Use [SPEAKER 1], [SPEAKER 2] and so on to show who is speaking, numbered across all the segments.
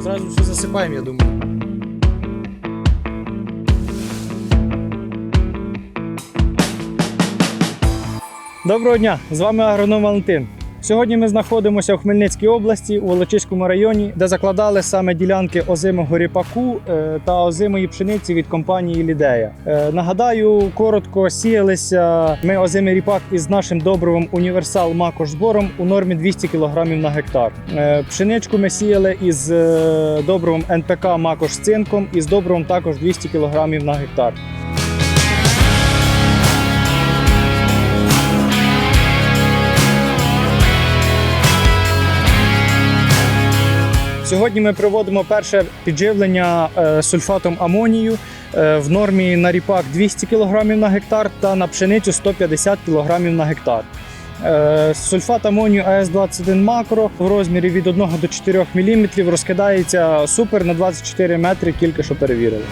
[SPEAKER 1] Зразу все засипаємо, я думаю. Доброго дня! З вами агроном Валентин. Сьогодні ми знаходимося у Хмельницькій області, у Волочиському районі, де закладали саме ділянки озимого ріпаку е, та озимої пшениці від компанії Лідея. Е, Нагадаю, коротко сіялися ми озимий ріпак із нашим добривом універсал макош збором у нормі 200 кг на гектар. Е, Пшеничку ми сіяли із добривом НПК макош з цинком і з добривом також 200 кг на гектар. Сьогодні ми проводимо перше підживлення е, сульфатом амонію е, в нормі на ріпак 200 кг на гектар та на пшеницю 150 кг на гектар. Е, Сульфат амонію АС-21 макро в розмірі від 1 до 4 мм розкидається супер на 24 метри, тільки що перевірили.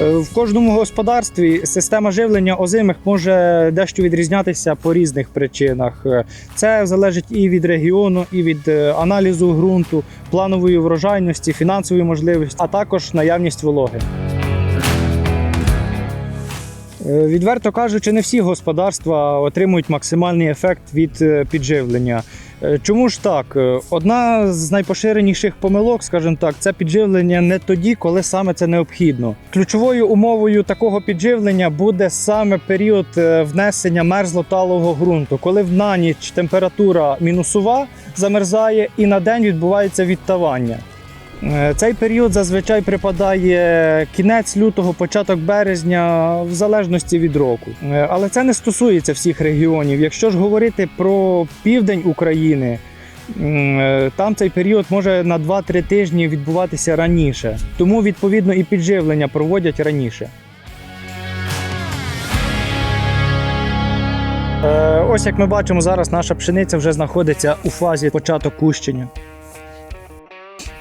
[SPEAKER 1] В кожному господарстві система живлення озимих може дещо відрізнятися по різних причинах. Е, Це залежить і від регіону, і від е, аналізу ґрунту, планової врожайності, фінансової можливості, а також наявність вологи. Е, Відверто кажучи, не всі господарства отримують максимальний ефект від е, підживлення. Е, Чому ж так? Е, Одна з найпоширеніших помилок, скажімо так, це підживлення не тоді, коли саме це необхідно. Ключовою умовою такого підживлення буде саме період е, внесення мерзлоталого ґрунту, коли в на ніч температура мінусова замерзає і на день відбувається відтавання. Е, Цей період зазвичай припадає кінець лютого, початок березня, в залежності від року. Е, Але це не стосується всіх регіонів. Якщо ж говорити про південь України, е, там цей період може на 2-3 тижні відбуватися раніше. Тому відповідно і підживлення проводять раніше. Ось як ми бачимо, зараз наша пшениця вже знаходиться у фазі початок кущення.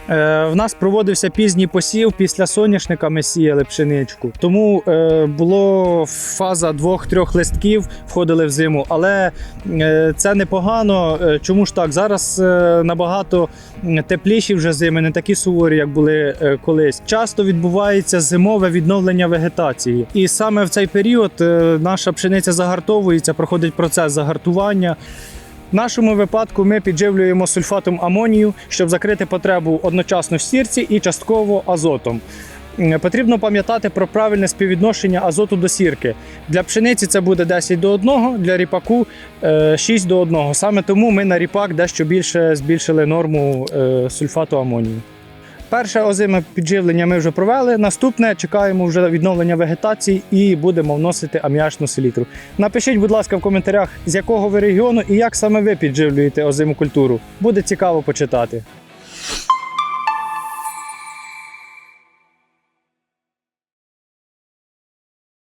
[SPEAKER 1] Е, В нас проводився пізній посів після соняшника. Ми сіяли пшеничку. Тому е, було фаза двох-трьох листків, входили в зиму, але е, це непогано. Чому ж так? Зараз набагато тепліші вже зими, не такі суворі, як були колись. Часто відбувається зимове відновлення вегетації, і саме в цей період наша пшениця загартовується, проходить процес загартування. В нашому випадку ми підживлюємо сульфатом амонію, щоб закрити потребу одночасно в сірці і частково азотом. Потрібно пам'ятати про правильне співвідношення азоту до сірки. Для пшениці це буде 10 до 1, для ріпаку е, 6 до 1. Саме тому ми на ріпак дещо більше збільшили норму е, сульфату амонію. Перше озиме підживлення ми вже провели. Наступне чекаємо вже відновлення вегетації і будемо вносити аміачну селітру. Напишіть, будь ласка, в коментарях, з якого ви регіону і як саме ви підживлюєте озиму культуру. Буде цікаво почитати.